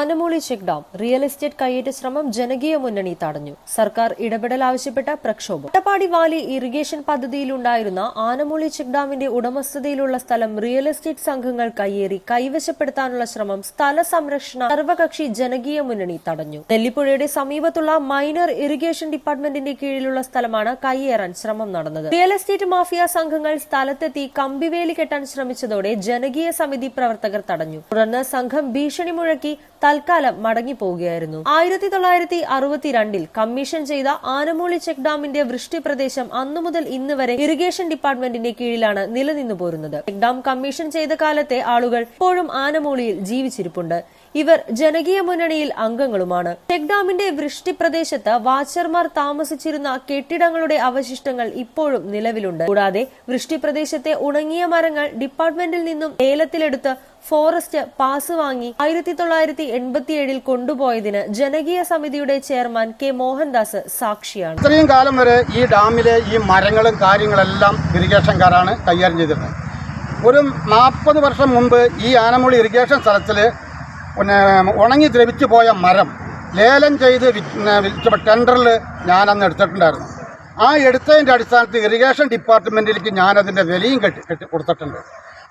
Anamooli check dam real estate കയ്യേറ്റ ശ്രമം ജനകീയ മുന്നണി തടഞ്ഞു. സർക്കാർ ഇടപെടൽ ആവശ്യപ്പെട്ട പ്രക്ഷോഭം. അട്ടപ്പാടി വാലി ഇറിഗേഷൻ പദ്ധതിയിലുണ്ടായിരുന്ന ആനമൂളി ചെക്ക് ഡാമിന്റെ ഉടമസ്ഥതയിലുള്ള സ്ഥലം റിയൽ എസ്റ്റേറ്റ് സംഘങ്ങൾ കയ്യേറി കൈവശപ്പെടുത്താനുള്ള ശ്രമം സ്ഥല സംരക്ഷണ സർവകക്ഷി ജനകീയ മുന്നണി തടഞ്ഞു. നെല്ലിപ്പുഴയുടെ സമീപത്തുള്ള മൈനർ ഇറിഗേഷൻ ഡിപ്പാർട്ട്മെന്റിന്റെ കീഴിലുള്ള സ്ഥലമാണ് കയ്യേറാൻ ശ്രമം നടന്നത്. റിയൽ എസ്റ്റേറ്റ് മാഫിയ സംഘങ്ങൾ സ്ഥലത്തെത്തി കമ്പിവേലി കെട്ടാൻ ശ്രമിച്ചതോടെ ജനകീയ സമിതി പ്രവർത്തകർ തടഞ്ഞു. തുടർന്ന് സംഘം ഭീഷണി മുഴക്കി തൽക്കാലം മടങ്ങിപ്പോവുകയായിരുന്നു. ആയിരത്തി തൊള്ളായിരത്തി അറുപത്തിരണ്ടിൽ കമ്മീഷൻ ചെയ്ത ആനമൂളി ചെക്ക് ഡാമിന്റെ വൃഷ്ടി പ്രദേശം അന്നു മുതൽ ഇന്ന് വരെ ഇറിഗേഷൻ ഡിപ്പാർട്ട്മെന്റിന്റെ കീഴിലാണ് നിലനിന്നു പോരുന്നത്. ചെക്ക് ഡാം കമ്മീഷൻ ചെയ്ത കാലത്തെ ആളുകൾ ഇപ്പോഴും ആനമൂളിയിൽ ജീവിച്ചിരിപ്പുണ്ട്. ഇവർ ജനകീയ മുന്നണിയിൽ അംഗങ്ങളുമാണ്. ചെക്ക് ഡാമിന്റെ വൃഷ്ടി പ്രദേശത്ത് വാച്ചർമാർ താമസിച്ചിരുന്ന കെട്ടിടങ്ങളുടെ അവശിഷ്ടങ്ങൾ ഇപ്പോഴും നിലവിലുണ്ട്. കൂടാതെ വൃഷ്ടി പ്രദേശത്തെ ഉണങ്ങിയ മരങ്ങൾ ഡിപ്പാർട്ട്മെന്റിൽ നിന്നും ലേലത്തിലെടുത്ത് ഫോറസ്റ്റ് പാസ് വാങ്ങി ആയിരത്തി തൊള്ളായിരത്തി എൺപത്തിയേഴിൽ കൊണ്ടുപോയതിന് ജനകീയ സമിതിയുടെ ചെയർമാൻ കെ മോഹൻദാസ് സാക്ഷിയാണ്. ഇത്രയും കാലം വരെ ഈ ഡാമിലെ ഈ മരങ്ങളും കാര്യങ്ങളെല്ലാം ഇറിഗേഷൻകാരാണ് കൈകാര്യം ചെയ്തിരുന്നത്. ഒരു നാൽപ്പത് വർഷം മുമ്പ് ഈ ആനമുളി ഇറിഗേഷൻ സ്ഥലത്തിൽ പിന്നെ ഉണങ്ങി ദ്രവിച്ചു പോയ മരം ലേലം ചെയ്ത് വിറ്റ ഞാൻ അന്ന് എടുത്തിട്ടുണ്ടായിരുന്നു. ആ എടുത്തതിന്റെ അടിസ്ഥാനത്തിൽ ഇറിഗേഷൻ ഡിപ്പാർട്ട്മെന്റിലേക്ക് ഞാനതിന്റെ വിലയും കെട്ടി കെട്ടി കൊടുത്തിട്ടുണ്ട്.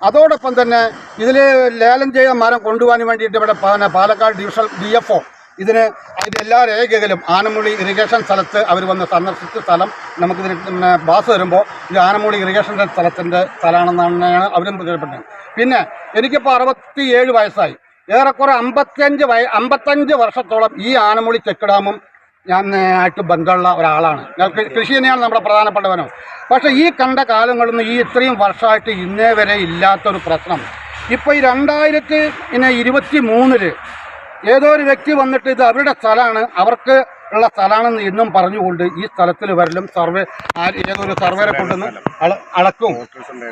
അതോടൊപ്പം തന്നെ ഇതിൽ ലേലം ചെയ്ത മരം കൊണ്ടുപോകാൻ വേണ്ടിയിട്ട് ഇവിടെ Palakkad division D F O ഇതിന് അതിന്റെ എല്ലാ രേഖകളും ആനമുളി ഇറിഗേഷൻ സ്ഥലത്ത് അവർ വന്ന് സന്ദർശിച്ച സ്ഥലം. നമുക്കിതിന് ബാസ് വരുമ്പോൾ ഇത് ആനമുളി ഇറിഗേഷന്റെ സ്ഥലത്തിന്റെ സ്ഥലമാണെന്നാണ് അവരും പ്രചരിപ്പെട്ടത് പിന്നെ എനിക്കിപ്പോൾ അറുപത്തി ഏഴ് വയസ്സായി. ഏറെക്കുറെ അമ്പത്തഞ്ച് വയ അമ്പത്തഞ്ച് വർഷത്തോളം ഈ ആനമുളി ചെക്ക് ഡാമും ഞാൻ ആയിട്ട് ബന്ധമുള്ള ഒരാളാണ്. കൃഷി തന്നെയാണ് നമ്മുടെ പ്രധാനപ്പെട്ട വനം പക്ഷേ ഈ കണ്ട കാലങ്ങളൊന്നും ഈ ഇത്രയും വർഷമായിട്ട് ഇന്നേ വരെ ഇല്ലാത്തൊരു പ്രശ്നം. ഇപ്പോൾ ഈ രണ്ടായിരത്തി പിന്നെ ഇരുപത്തി മൂന്നിൽ ഏതോ ഒരു വ്യക്തി വന്നിട്ട് ഇത് അവരുടെ സ്ഥലമാണ്. അവർക്ക് ഉള്ള സ്ഥലമാണെന്ന് ഇന്നും പറഞ്ഞുകൊണ്ട് ഈ സ്ഥലത്തിൽ വരലും സർവേ ഏതൊരു സർവേനെ കൊണ്ടുവന്ന് അള അളക്കും.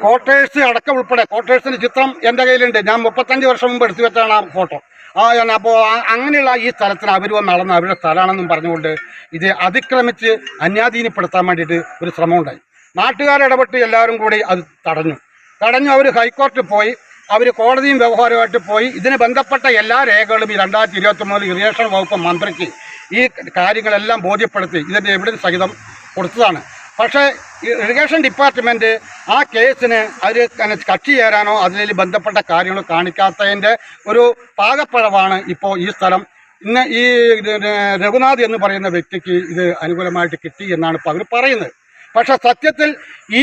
കോട്ടേഴ്സ് അടക്കം ഉൾപ്പെടെ കോട്ടേഴ്സിന് ചിത്രം എന്റെ കയ്യിലുണ്ട്. ഞാൻ മുപ്പത്തഞ്ച് വർഷം മുമ്പ് എടുത്തു വെച്ചാണ് ആ ഫോട്ടോ ആ അപ്പോൾ അങ്ങനെയുള്ള ഈ സ്ഥലത്തിന് അവർ വന്ന് അളന്ന് അവരുടെ സ്ഥലമാണെന്നും പറഞ്ഞുകൊണ്ട് ഇത് അതിക്രമിച്ച് അന്യാധീനപ്പെടുത്താൻ വേണ്ടിയിട്ട് ഒരു ശ്രമം ഉണ്ടായി നാട്ടുകാരിടപെട്ട് എല്ലാവരും കൂടി അത് തടഞ്ഞു. തടഞ്ഞു അവർ ഹൈക്കോർട്ടിൽ പോയി. അവർ കോടതിയും വ്യവഹാരമായിട്ട് പോയി. ഇതിന് ബന്ധപ്പെട്ട എല്ലാ രേഖകളും ഈ രണ്ടായിരത്തി ഇരുപത്തി മൂന്നിൽ ഇറിഗേഷൻ വകുപ്പ് മന്ത്രിക്ക് ഈ കാര്യങ്ങളെല്ലാം ബോധ്യപ്പെടുത്തി ഇതിന്റെ എവിഡൻസ് സഹിതം കൊടുത്തതാണ്. പക്ഷേ ഇറിഗേഷൻ ഡിപ്പാർട്ട്മെന്റ് ആ കേസിന് അവർ കക്ഷി ചേരാനോ അതിൽ ബന്ധപ്പെട്ട കാര്യങ്ങൾ കാണിക്കാത്തതിന്റെ ഒരു പാകപ്പഴവാണ് ഇപ്പോൾ ഈ സ്ഥലം. ഇന്ന് ഈ രഘുനാഥ് എന്ന് പറയുന്ന വ്യക്തിക്ക് ഇത് അനുകൂലമായിട്ട് കിട്ടി എന്നാണ് ഇപ്പോൾ അവർ പറയുന്നത്. പക്ഷെ സത്യത്തിൽ ഈ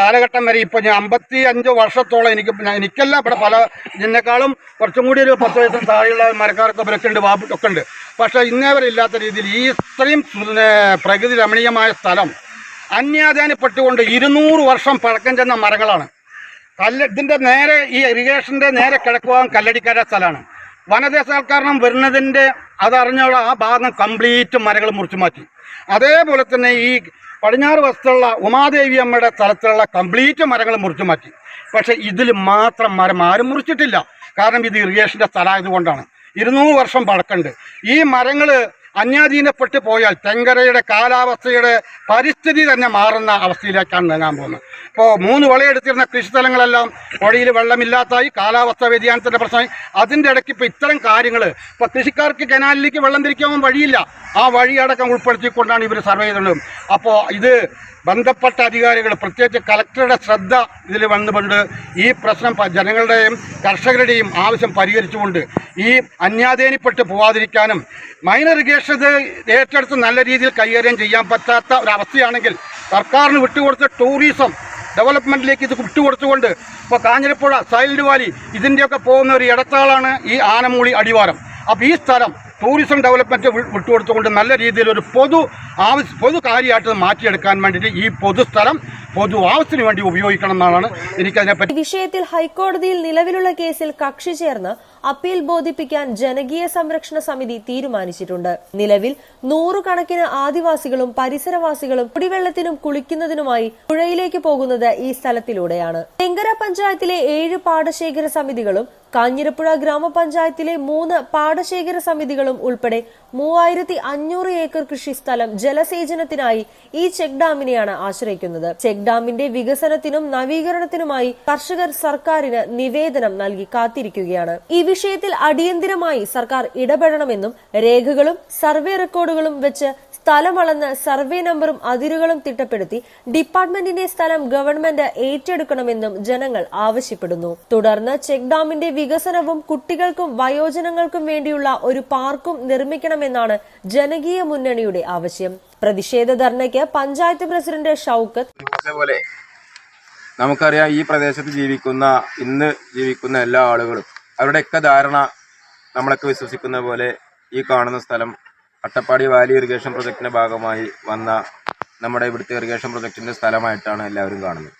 കാലഘട്ടം വരെ ഇപ്പൊ ഞാൻ അമ്പത്തി അഞ്ച് വർഷത്തോളം എനിക്ക് എനിക്കല്ല ഇവിടെ പല എന്നെക്കാളും കുറച്ചും കൂടി ഒരു പത്ത് വയസ്സിന് താഴെയുള്ള മരക്കാർക്ക് ഇവരൊക്കെ ഉണ്ട് വാപ്പിട്ടൊക്കെ ഉണ്ട്. പക്ഷെ ഇന്നേ വരെ ഇല്ലാത്ത രീതിയിൽ ഈ ഇത്രയും പ്രകൃതി രമണീയമായ സ്ഥലം അന്യാധാനപ്പെട്ടുകൊണ്ട് ഇരുന്നൂറ് വർഷം പഴക്കം ചെന്ന മരങ്ങളാണ്. കല്ല് ഇതിന്റെ നേരെ ഈ ഇറിഗേഷന്റെ നേരെ കിഴക്കുവാൻ കല്ലടിക്കാര സ്ഥലമാണ്. വനദേശാൽക്കാരണം വരുന്നതിന്റെ അതറിഞ്ഞുള്ള ആ ഭാഗം കംപ്ലീറ്റ് മരങ്ങൾ മുറിച്ചു മാറ്റി. അതേപോലെ തന്നെ ഈ പടിഞ്ഞാറ് വശത്തുള്ള ഉമാദേവി അമ്മയുടെ സ്ഥലത്തുള്ള കംപ്ലീറ്റ് മരങ്ങൾ മുറിച്ചു മാറ്റി. പക്ഷേ ഇതിൽ മാത്രം മരം ആരും മുറിച്ചിട്ടില്ല. കാരണം ഇത് ഇറിഗേഷന്റെ സ്ഥലമായതുകൊണ്ടാണ്. ഇരുന്നൂറ് വർഷം പഴക്കമുണ്ട്. ഈ മരങ്ങൾ അന്യാധീനപ്പെട്ട് പോയാൽ തെങ്കരയുടെ കാലാവസ്ഥയുടെ പരിസ്ഥിതി തന്നെ മാറുന്ന അവസ്ഥയിലേക്കാണ് നീങ്ങാൻ പോകുന്നത്. ഇപ്പോൾ മൂന്ന് വിളയെടുത്തിരുന്ന കൃഷിസ്ഥലങ്ങളെല്ലാം പുഴയിൽ വെള്ളമില്ലാത്തായി കാലാവസ്ഥ വ്യതിയാനത്തിന്റെ പ്രശ്നമായി അതിന്റെ ഇടയ്ക്ക് ഇപ്പോൾ ഇത്തരം കാര്യങ്ങൾ ഇപ്പോൾ കൃഷിക്കാർക്ക് കനാലിലേക്ക് വെള്ളം തിരിക്കാൻ വഴിയില്ല. ആ വഴിയടക്കം ഉൾപ്പെടുത്തിക്കൊണ്ടാണ് ഇവർ സർവേ ചെയ്തുള്ളത് അപ്പോൾ ഇത് ബന്ധപ്പെട്ട അധികാരികൾ പ്രത്യേകിച്ച് കലക്ടറുടെ ശ്രദ്ധ ഇതിൽ വന്നുകൊണ്ട് ഈ പ്രശ്നം ജനങ്ങളുടെയും കർഷകരുടെയും ആവശ്യം പരിഹരിച്ചുകൊണ്ട് ഈ അന്യാധീനപ്പെട്ട് പോവാതിരിക്കാനും മൈനർ ഇറിഗേഷൻ ഏറ്റെടുത്ത് നല്ല രീതിയിൽ കൈകാര്യം ചെയ്യാൻ പറ്റാത്ത ഒരവസ്ഥയാണെങ്കിൽ സർക്കാരിന് വിട്ടുകൊടുത്ത ടൂറിസം ഡെവലപ്മെന്റിലേക്ക് ഇത് വിട്ടുകൊടുത്തുകൊണ്ട് ഇപ്പോൾ കാഞ്ഞിരപ്പുഴ സൈലന്റ് വാലി ഇതിന്റെയൊക്കെ പോകുന്ന ഒരു ഇടത്താളാണ് ഈ ആനമൂളി അടിവാരം. അപ്പോൾ ഈ സ്ഥലം ടൂറിസം ഡെവലപ്മെന്റ് വിട്ടുകൊടുത്തുകൊണ്ട് നല്ല രീതിയിൽ ഒരു പൊതു ആവശ്യ പൊതു കാര്യമായിട്ട് മാറ്റിയെടുക്കാൻ വേണ്ടിയിട്ട് ഈ പൊതുസ്ഥലം പൊതു ആവശ്യത്തിന് വേണ്ടി ഉപയോഗിക്കണം എന്നാണ് എനിക്കതിനെപ്പറ്റി വിഷയത്തിൽ ഹൈക്കോടതിയിൽ നിലവിലുള്ള കേസിൽ കക്ഷി ചേർന്ന് അപ്പീൽ ബോധിപ്പിക്കാൻ ജനകീയ സംരക്ഷണ സമിതി തീരുമാനിച്ചിട്ടുണ്ട്. നിലവിൽ നൂറുകണക്കിന് ആദിവാസികളും പരിസരവാസികളും കുടിവെള്ളത്തിനും കുളിക്കുന്നതിനുമായി പുഴയിലേക്ക് പോകുന്നത് ഈ സ്ഥലത്തിലൂടെയാണ്. തെങ്കര പഞ്ചായത്തിലെ ഏഴ് പാടശേഖര സമിതികളും കാഞ്ഞിരപ്പുഴ ഗ്രാമപഞ്ചായത്തിലെ മൂന്ന് പാടശേഖര സമിതികളും ഉൾപ്പെടെ മൂവായിരത്തി അഞ്ഞൂറ് ഏക്കർ കൃഷി സ്ഥലം ജലസേചനത്തിനായി ഈ ചെക്ക് ഡാമിനെയാണ് ആശ്രയിക്കുന്നത്. ചെക്ക് ഡാമിന്റെ വികസനത്തിനും നവീകരണത്തിനുമായി കർഷകർ സർക്കാരിന് നിവേദനം നൽകി കാത്തിരിക്കുകയാണ്. ഈ വിഷയത്തിൽ അടിയന്തിരമായി സർക്കാർ ഇടപെടണമെന്നും രേഖകളും സർവേ റെക്കോർഡുകളും വെച്ച് സ്ഥലമളന്ന് സർവേ നമ്പറും അതിരുകളും തിട്ടപ്പെടുത്തി ഡിപ്പാർട്ട്മെന്റിന്റെ സ്ഥലം ഗവൺമെന്റ് ഏറ്റെടുക്കണമെന്നും ജനങ്ങൾ ആവശ്യപ്പെടുന്നു. തുടർന്ന് ചെക്ക് ഡാമിന്റെ വികസനവും കുട്ടികൾക്കും വയോജനങ്ങൾക്കും വേണ്ടിയുള്ള ഒരു പാർക്കും നിർമ്മിക്കണമെന്നാണ് ജനകീയ മുന്നണിയുടെ ആവശ്യം. പ്രതിഷേധ ധർണയ്ക്ക് പഞ്ചായത്ത് പ്രസിഡന്റ് ഷൗക്കത്ത് നമുക്കറിയാം ഈ പ്രദേശത്ത് ജീവിക്കുന്ന ഇന്ന് ജീവിക്കുന്ന എല്ലാ ആളുകളും അവരുടെയൊക്കെ ധാരണ നമ്മളൊക്കെ വിശ്വസിക്കുന്ന പോലെ ഈ കാണുന്ന സ്ഥലം അട്ടപ്പാടി വാലി ഇറിഗേഷൻ പ്രൊജക്ടിന്റെ ഭാഗമായി വന്ന നമ്മുടെ ഇവിടുത്തെ ഇറിഗേഷൻ പ്രൊജക്ടിന്റെ സ്ഥലമായിട്ടാണ് എല്ലാവരും കാണുന്നത്.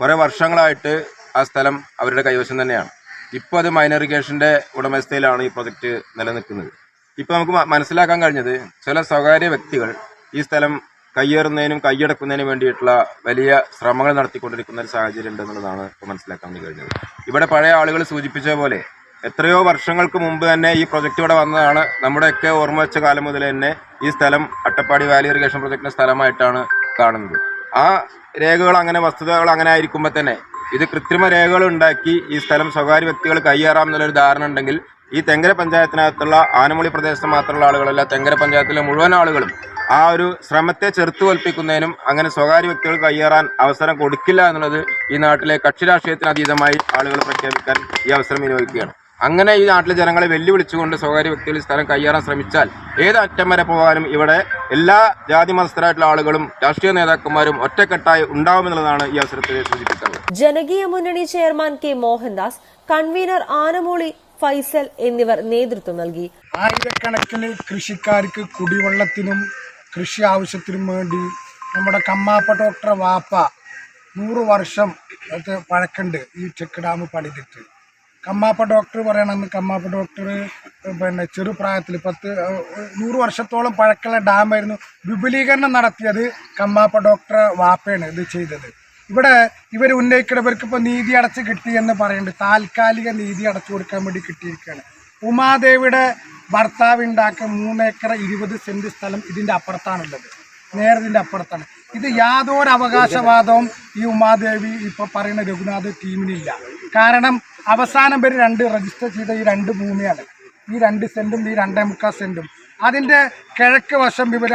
കുറേ വർഷങ്ങളായിട്ട് ആ സ്ഥലം അവരുടെ കൈവശം തന്നെയാണ്. ഇപ്പോൾ അത് മൈനർ ഇറിഗേഷന്റെ ഉടമസ്ഥയിലാണ് ഈ പ്രൊജക്ട് നിലനിൽക്കുന്നത്. ഇപ്പോൾ നമുക്ക് മനസ്സിലാക്കാൻ കഴിഞ്ഞത് ചില സ്വകാര്യ വ്യക്തികൾ ഈ സ്ഥലം കയ്യേറുന്നതിനും കൈയടക്കുന്നതിനും വേണ്ടിയിട്ടുള്ള വലിയ ശ്രമങ്ങൾ നടത്തിക്കൊണ്ടിരിക്കുന്ന ഒരു സാഹചര്യം ഉണ്ടെന്നുള്ളതാണ് ഇപ്പോൾ മനസ്സിലാക്കാൻ വേണ്ടി കഴിഞ്ഞത്. ഇവിടെ പഴയ ആളുകൾ സൂചിപ്പിച്ച പോലെ എത്രയോ വർഷങ്ങൾക്ക് മുമ്പ് തന്നെ ഈ പ്രൊജക്റ്റ് ഇവിടെ വന്നതാണ്. നമ്മുടെയൊക്കെ ഓർമ്മ വെച്ച കാലം മുതൽ തന്നെ ഈ സ്ഥലം അട്ടപ്പാടി വാലി ഇറിഗേഷൻ പ്രൊജക്റ്റിന്റെ സ്ഥലമായിട്ടാണ് കാണുന്നത്. ആ രേഖകൾ അങ്ങനെ വസ്തുതകൾ അങ്ങനെ ആയിരിക്കുമ്പോൾ തന്നെ ഇത് കൃത്രിമ രേഖകൾ ഉണ്ടാക്കി ഈ സ്ഥലം സ്വകാര്യ വ്യക്തികൾ കയ്യേറാം എന്നുള്ളൊരു ധാരണ ഉണ്ടെങ്കിൽ ഈ തെങ്കര പഞ്ചായത്തിനകത്തുള്ള ആനമുളി പ്രദേശത്ത് മാത്രമുള്ള ആളുകളല്ല തെങ്കര പഞ്ചായത്തിലെ മുഴുവൻ ആളുകളും ആ ഒരു ശ്രമത്തെ ചെറുത്തു തോൽപ്പിക്കുന്നതിനും അങ്ങനെ സ്വകാര്യ വ്യക്തികൾ കയ്യേറാൻ അവസരം കൊടുക്കില്ല എന്നുള്ളത് ഈ നാട്ടിലെ കക്ഷി രാഷ്ട്രീയത്തിന് അതീതമായി ആളുകൾ പ്രഖ്യാപിക്കാൻ ഈ അവസരം വിനിയോഗിക്കുകയാണ്. അങ്ങനെ ഈ നാട്ടിലെ ജനങ്ങളെ വെല്ലുവിളിച്ചുകൊണ്ട് സ്വകാര്യ വ്യക്തികൾ സ്ഥലം കയ്യേറാൻ ശ്രമിച്ചാൽ ഏത് അറ്റം വരെ പോകാനും ഇവിടെ എല്ലാ ജാതി മതസ്ഥരായിട്ടുള്ള ആളുകളും രാഷ്ട്രീയ നേതാക്കന്മാരും ഒറ്റക്കെട്ടായി ഉണ്ടാവുമെന്നുള്ളതാണ് ഈ അവസരത്തിൽ സൂചിപ്പിക്കുന്നത്. ജനകീയ മുന്നണി chairman K Mohandas convener Anamooli Faisal എന്നിവർ നേതൃത്വം നൽകി. ആയിരക്കണക്കിന് കൃഷിക്കാർക്ക് കുടിവെള്ളത്തിനും കൃഷി ആവശ്യത്തിനും വേണ്ടി നമ്മുടെ കമ്മാപ്പ ഡോക്ടർ വാപ്പ നൂറ് വർഷം പഴക്കുണ്ട് ഈ ചെക്ക് ഡാം പണിതിട്ട്. കമ്മാപ്പ ഡോക്ടർ പറയണമെന്ന് കമ്മാപ്പ ഡോക്ടർ പിന്നെ ചെറുപ്രായത്തിൽ പത്ത് നൂറ് വർഷത്തോളം പഴക്കമുള്ള ഡാമായിരുന്നു വിപുലീകരണം നടത്തിയത് കമ്മാപ്പ ഡോക്ടർ വാപ്പയാണ് ഇത് ചെയ്തത്. ഇവിടെ ഇവർ ഉന്നയിക്കുന്നവർക്ക് ഇപ്പോൾ നീതി അടച്ച് കിട്ടി എന്ന് പറയുന്നുണ്ട്. താൽക്കാലിക നീതി അടച്ചു കൊടുക്കാൻ വേണ്ടി കിട്ടിയിരിക്കുകയാണ്. ഉമാദേവിയുടെ ഭർത്താവ് ഉണ്ടാക്കിയ മൂന്നേക്കർ ഇരുപത് സെന്റ് സ്ഥലം ഇതിന്റെ അപ്പുറത്താണുള്ളത്. നേരതിന്റെ അപ്പുറത്താണ്. ഇത് യാതൊരു അവകാശവാദവും ഈ ഉമാദേവി ഇപ്പൊ പറയുന്ന രഘുനാഥ് ടീമിനില്ല. കാരണം അവസാനം വരെ രണ്ട് രജിസ്റ്റർ ചെയ്ത ഈ രണ്ട് ഭൂമിയാണ്. ഈ രണ്ട് സെന്റും ഈ രണ്ടേ മുക്കാൽ സെന്റും. അതിന്റെ കിഴക്ക് വശം ഇവർ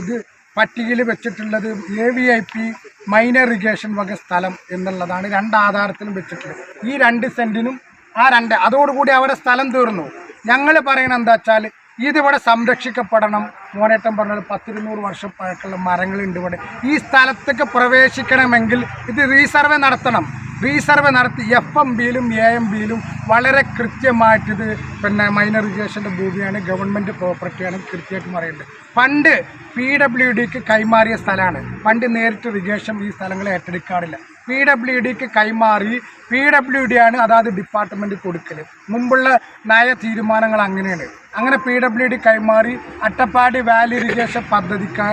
ഇത് പട്ടികയിൽ വെച്ചിട്ടുള്ളത് A V I P minor irrigation വക സ്ഥലം എന്നുള്ളതാണ് രണ്ട് ആധാരത്തിലും വെച്ചിട്ടുള്ളത്. ഈ രണ്ട് സെന്റിനും ആ രണ്ട് അതോടുകൂടി അവരുടെ സ്ഥലം തീർന്നു. ഞങ്ങൾ പറയണത് എന്താ വെച്ചാൽ ഇതിവിടെ സംരക്ഷിക്കപ്പെടണം. മോനേട്ടം പറഞ്ഞത് പത്തിരുന്നൂറ് വർഷം പഴക്കമുള്ള മരങ്ങളുണ്ട് ഇവിടെ. ഈ സ്ഥലത്തേക്ക് പ്രവേശിക്കണമെങ്കിൽ ഇത് റീസർവേ നടത്തണം. റീസർവേ നടത്തി എഫ് എം ബിയിലും എ എം ബിയിലും വളരെ കൃത്യമായിട്ടിത് പിന്നെ മൈനർ ഇറിഗേഷന്റെ ഭൂമിയാണ് ഗവൺമെന്റ് പ്രോപ്പർട്ടിയാണ് കൃത്യമായിട്ട് പറയുന്നത്. പണ്ട് പി ഡബ്ല്യു ഡിക്ക് കൈമാറിയ സ്ഥലമാണ്. പണ്ട് നേരിട്ട് ഇറിഗേഷൻ ഈ സ്ഥലങ്ങളെ ഏറ്റെടുക്കാറില്ല. പി ഡബ്ല്യു ഡിക്ക് കൈമാറി പി ഡബ്ല്യു ഡി ആണ് അതാത് ഡിപ്പാർട്ട്മെന്റ് കൊടുക്കൽ മുമ്പുള്ള നയ തീരുമാനങ്ങൾ അങ്ങനെയാണ്. അങ്ങനെ പി ഡബ്ല്യു ഡി കൈമാറി അട്ടപ്പാടി വാലി ഇറിഗേഷൻ പദ്ധതിക്ക്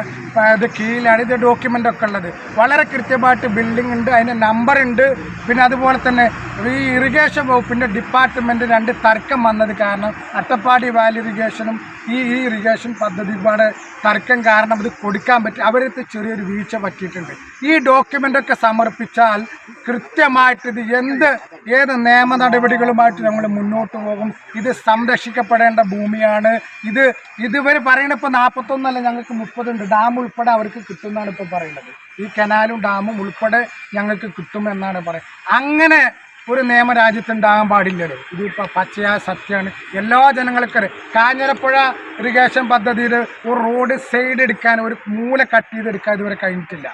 അത് കീഴിലാണ് ഇത് ഡോക്യുമെന്റ് ഒക്കെ ഉള്ളത്. വളരെ കൃത്യമായിട്ട് ബിൽഡിംഗ് ഉണ്ട് അതിന്റെ നമ്പർ ഉണ്ട്. പിന്നെ അതുപോലെ തന്നെ ഈ ഇറിഗേഷൻ വകുപ്പിന്റെ ഡിപ്പാർട്ട്മെന്റ് രണ്ട് തർക്കം വന്നത് കാരണം അട്ടപ്പാടി വാലി ഇറിഗേഷനും ഈ ഈ ഇറിഗേഷൻ പദ്ധതിയുടെ തർക്കം കാരണം ഇത് കൊടുക്കാൻ പറ്റും. അവരടുത്ത് ചെറിയൊരു വീഴ്ച പറ്റിയിട്ടുണ്ട്. ഈ ഡോക്യുമെന്റ് ഒക്കെ സമർപ്പിച്ചാൽ കൃത്യമായിട്ട് ഇത് എന്ത് ഏത് നിയമ നടപടികളുമായിട്ട് നമ്മൾ മുന്നോട്ട് പോകും. ഇത് സംരക്ഷിക്കപ്പെടേണ്ട ഭൂമിയാണ്. ഇത് ഇതുവരെ പറയണ ഇപ്പോൾ നാൽപ്പത്തൊന്നല്ല ഞങ്ങൾക്ക് മുപ്പതുണ്ട്. ഡാം ഉൾപ്പെടെ അവർക്ക് കിട്ടുമെന്നാണ് ഇപ്പോൾ പറയുന്നത്. ഈ കനാലും ഡാമും ഉൾപ്പെടെ ഞങ്ങൾക്ക് കിട്ടുമെന്നാണ് പറയുന്നത്. അങ്ങനെ ഒരു നിയമ രാജ്യത്തുണ്ടാകാൻ പാടില്ലല്ലോ. ഇതിപ്പോൾ പച്ചയായ സത്യമാണ്. എല്ലാ ജനങ്ങൾക്കും. കാഞ്ഞിരപ്പുഴ ഇറിഗേഷൻ പദ്ധതിയിൽ ഒരു റോഡ് സൈഡ് എടുക്കാൻ ഒരു മൂല കട്ട് ചെയ്തെടുക്കാൻ ഇതുവരെ കഴിഞ്ഞിട്ടില്ല.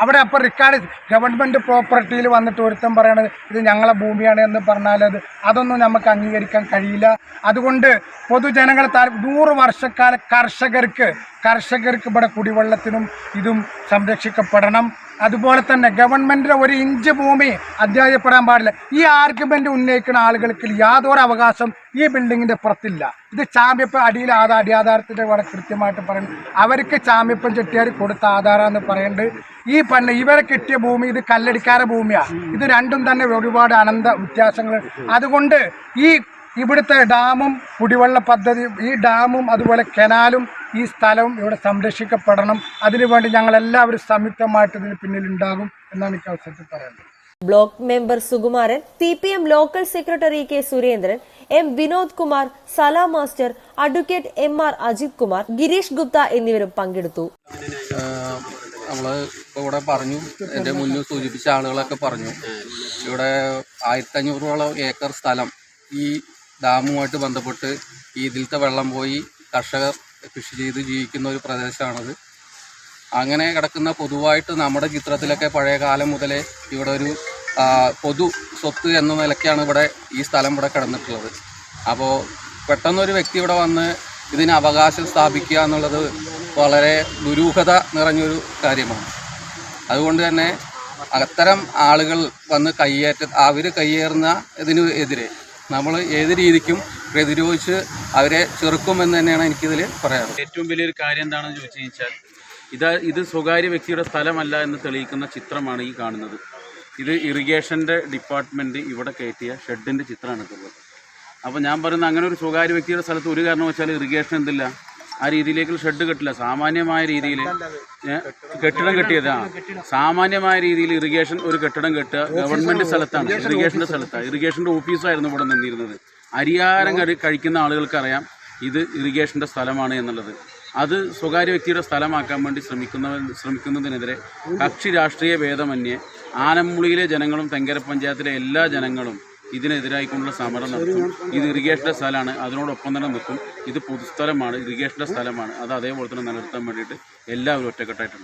അവിടെ അപ്പോൾ റിക്കാർഡ് ഗവൺമെന്റ് പ്രോപ്പർട്ടിയിൽ വന്നിട്ട് ഒരുത്തം പറയണത് ഇത് ഞങ്ങളെ ഭൂമിയാണ് എന്ന് പറഞ്ഞാൽ അത് അതൊന്നും നമുക്ക് അംഗീകരിക്കാൻ കഴിയില്ല. അതുകൊണ്ട് പൊതുജനങ്ങൾ നൂറ് വർഷക്കാല കർഷകർക്ക് കർഷകർക്ക് ഇവിടെ കുടിവെള്ളത്തിനും ഇതും സംരക്ഷിക്കപ്പെടണം. അതുപോലെ തന്നെ ഗവൺമെന്റിന്റെ ഒരു ഇഞ്ച് ഭൂമി അധ്യായപ്പെടാൻ പാടില്ല. ഈ ആർഗ്യുമെന്റ് ഉന്നയിക്കുന്ന ആളുകൾക്ക് യാതൊരു അവകാശം ഈ ബിൽഡിങ്ങിന്റെ പുറത്തില്ല. ഇത് ചാമ്പ്യപ്പ് അടിയിൽ ആധാർ അടിയാധാരത്തിന്റെ കൂടെ കൃത്യമായിട്ട് പറയുന്നത് അവർക്ക് ചാമ്പ്യപ്പം ചെട്ടിയാർ കൊടുത്ത ആധാരാന്ന് പറയുന്നുണ്ട് ഈ പണ്ട് ഇവരെ കിട്ടിയ ഭൂമി ഇത് കല്ലടിക്കാര ഭൂമിയാണ് ഇത് രണ്ടും തന്നെ ഒരുപാട് അനന്ത വ്യത്യാസങ്ങൾ. അതുകൊണ്ട് ഈ ഇവിടുത്തെ ഡാമും കുടിവെള്ള പദ്ധതി ഈ ഡാമും അതുപോലെ കനാലും ഈ സ്ഥലവും ഇവിടെ സംരക്ഷിക്കപ്പെടണം. അതിനുവേണ്ടി ഞങ്ങളെല്ലാവരും സംയുക്തമായിട്ട് ഇതിന് പിന്നിലുണ്ടാകും എന്നാണ് എനിക്ക് അവസരത്തിൽ പറയുന്നത് block member Sukumaran C P M local secretary K Surendran M Vinod Kumar Salam master advocate M R Ajith Kumar Girish Gupta എന്നിവരും പങ്കെടുത്തു. നമ്മൾ ഇവിടെ പറഞ്ഞു എന്റെ മുന്നിൽ സൂചിപ്പിച്ച ആളുകളൊക്കെ പറഞ്ഞു. ഇവിടെ ആയിരത്തി അഞ്ഞൂറോളം ഏക്കർ സ്ഥലം ഈ ഡാമുമായിട്ട് ബന്ധപ്പെട്ട് ഈ ഇതിലത്തെ വെള്ളം പോയി കർഷകർ കൃഷി ചെയ്ത് ജീവിക്കുന്ന ഒരു പ്രദേശമാണത്. അങ്ങനെ കിടക്കുന്ന പൊതുവായിട്ട് നമ്മുടെ ചിത്രത്തിലൊക്കെ പഴയ കാലം മുതലേ ഇവിടെ ഒരു പൊതു സ്വത്ത് എന്ന നിലയ്ക്കാണ് ഇവിടെ ഈ സ്ഥലം ഇവിടെ കിടന്നിട്ടുള്ളത്. അപ്പോൾ പെട്ടെന്നൊരു വ്യക്തി ഇവിടെ വന്ന് ഇതിന് അവകാശം സ്ഥാപിക്കുക എന്നുള്ളത് വളരെ ദുരൂഹത നിറഞ്ഞൊരു കാര്യമാണ്. അതുകൊണ്ട് തന്നെ അത്തരം ആളുകൾ വന്ന് കയ്യേറ്റ അവർ കയ്യേറുന്ന ഇതിന് എതിരെ നമ്മൾ ഏത് രീതിക്കും പ്രതിരോധിച്ച് അവരെ ചെറുക്കുമെന്ന് തന്നെയാണ് എനിക്കിതിൽ പറയാറ്. ഏറ്റവും വലിയൊരു കാര്യം എന്താണെന്ന് ചോദിച്ചു കഴിഞ്ഞാൽ ഇത് ഇത് സ്വകാര്യ വ്യക്തിയുടെ സ്ഥലമല്ല എന്ന് തെളിയിക്കുന്ന ചിത്രമാണ് ഈ കാണുന്നത്. ഇത് ഇറിഗേഷന്റെ ഡിപ്പാർട്ട്മെന്റ് ഇവിടെ കയറ്റിയ ഷെഡിന്റെ ചിത്രമാണ് ഇതുള്ളത് അപ്പോൾ ഞാൻ പറയുന്നത് അങ്ങനെ ഒരു സ്വകാര്യ വ്യക്തിയുടെ സ്ഥലത്ത് ഒരു കാരണം വെച്ചാൽ ഇറിഗേഷൻ എന്തില്ല? ആ രീതിയിലേക്ക് ഷെഡ് കെട്ടില്ല. സാമാന്യമായ രീതിയിൽ കെട്ടിടം കെട്ടിയതാണ് സാമാന്യമായ രീതിയിൽ ഇറിഗേഷൻ ഒരു കെട്ടിടം കെട്ടുക ഗവൺമെന്റ് സ്ഥലത്താണ് ഇറിഗേഷന്റെ സ്ഥലത്താണ്. ഇറിഗേഷന്റെ ഓഫീസായിരുന്നു ഇവിടെ നിന്നിരുന്നത്. അരിയാരം കഴി കഴിക്കുന്ന ആളുകൾക്കറിയാം ഇത് ഇറിഗേഷന്റെ സ്ഥലമാണ് എന്നുള്ളത്. അത് സ്വകാര്യ വ്യക്തിയുടെ സ്ഥലമാക്കാൻ വേണ്ടി ശ്രമിക്കുന്ന ശ്രമിക്കുന്നതിനെതിരെ കക്ഷി രാഷ്ട്രീയ ഭേദമന്യേ ആനമുളിയിലെ ജനങ്ങളും തെങ്കര പഞ്ചായത്തിലെ എല്ലാ ജനങ്ങളും ഇതിനെതിരായിക്കൊണ്ടുള്ള സമരം നടത്തും. ഇത് ഇറിഗേഷന്റെ സ്ഥലമാണ് അതിനോടൊപ്പം തന്നെ നിൽക്കും. ഇത് പൊതുസ്ഥലമാണ് ഇറിഗേഷന്റെ സ്ഥലമാണ്. അത് അതേപോലെ തന്നെ നിലനിർത്താൻ വേണ്ടിയിട്ട് എല്ലാവരും ഒറ്റക്കെട്ടായിട്ടുണ്ട്.